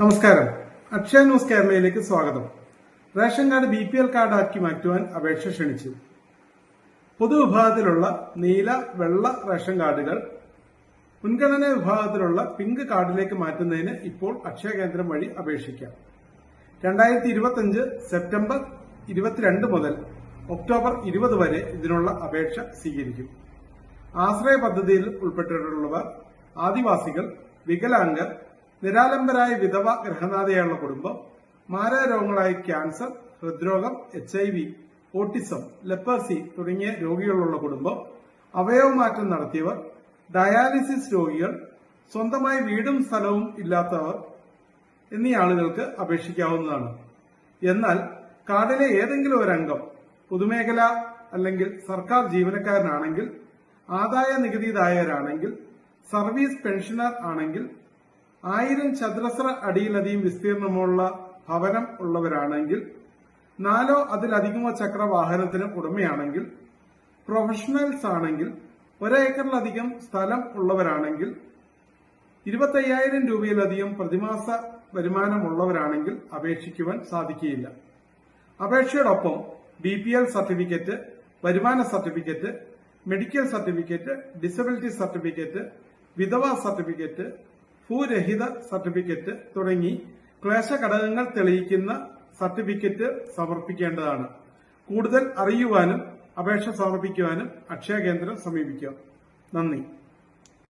നമസ്കാരം. അക്ഷയ ന്യൂസ് കേരളയിലേക്ക് സ്വാഗതം. Ration card B P L കാർഡാക്കി മാറ്റുവാൻ അപേക്ഷ ക്ഷണിച്ചു. പൊതുവിഭാഗത്തിലുള്ള നീല വെള്ള റേഷൻ കാർഡുകൾ മുൻഗണനാ വിഭാഗത്തിലുള്ള പിങ്ക് കാർഡിലേക്ക് മാറ്റുന്നതിന് ഇപ്പോൾ അക്ഷയ കേന്ദ്രം വഴി അപേക്ഷിക്കാം. രണ്ടായിരത്തി ഇരുപത്തിയഞ്ച് സെപ്റ്റംബർ ഇരുപത്തിരണ്ട് മുതൽ ഒക്ടോബർ ഇരുപത് വരെ ഇതിനുള്ള അപേക്ഷ സ്വീകരിക്കും. ആശ്രയ പദ്ധതിയിൽ ഉൾപ്പെട്ടിട്ടുള്ളവർ ആദിവാസികൾ വികലാംഗർ നിരാലംബരായ വിധവ ഗൃഹനാഥയുള്ള കുടുംബം മാരകരോഗങ്ങളായ ക്യാൻസർ ഹൃദ്രോഗം H I V autism leprosy തുടങ്ങിയ രോഗികളുള്ള കുടുംബം അവയവമാറ്റം നടത്തിയവർ ഡയാലിസിസ് രോഗികൾ സ്വന്തമായി വീടും സ്ഥലവും ഇല്ലാത്തവർ എന്നീ ആളുകൾക്ക് അപേക്ഷിക്കാവുന്നതാണ്. എന്നാൽ കാർഡിലെ ഏതെങ്കിലും ഒരു അംഗം പൊതുമേഖല അല്ലെങ്കിൽ സർക്കാർ ജീവനക്കാരനാണെങ്കിൽ ആദായ നികുതിദായകരാണെങ്കിൽ സർവീസ് പെൻഷനർ ആണെങ്കിൽ ആയിരം ചതുരശ്ര അടിയിലധികം വിസ്തീർണമുള്ള ഭവനം ഉള്ളവരാണെങ്കിൽ നാലോ അതിലധികമോ ചക്ര വാഹനത്തിന് ഉടമയാണെങ്കിൽ പ്രൊഫഷണൽസ് ആണെങ്കിൽ ഒരേക്കറിലധികം സ്ഥലം ഉള്ളവരാണെങ്കിൽ ഇരുപത്തയ്യായിരം രൂപയിലധികം പ്രതിമാസ വരുമാനമുള്ളവരാണെങ്കിൽ അപേക്ഷിക്കുവാൻ സാധിക്കുകയില്ല. അപേക്ഷയോടൊപ്പം ബി പി എൽ സർട്ടിഫിക്കറ്റ് വരുമാന certificate medical certificate disability certificate വിധവ സർട്ടിഫിക്കറ്റ് ഭൂരഹിത സർട്ടിഫിക്കറ്റ് തുടങ്ങി ക്ലേശ ഘടകങ്ങൾ തെളിയിക്കുന്ന സർട്ടിഫിക്കറ്റ് സമർപ്പിക്കേണ്ടതാണ്. കൂടുതൽ അറിയുവാനും അപേക്ഷ സമർപ്പിക്കുവാനും അക്ഷയ കേന്ദ്രം സമീപിക്കുക നന്ദി.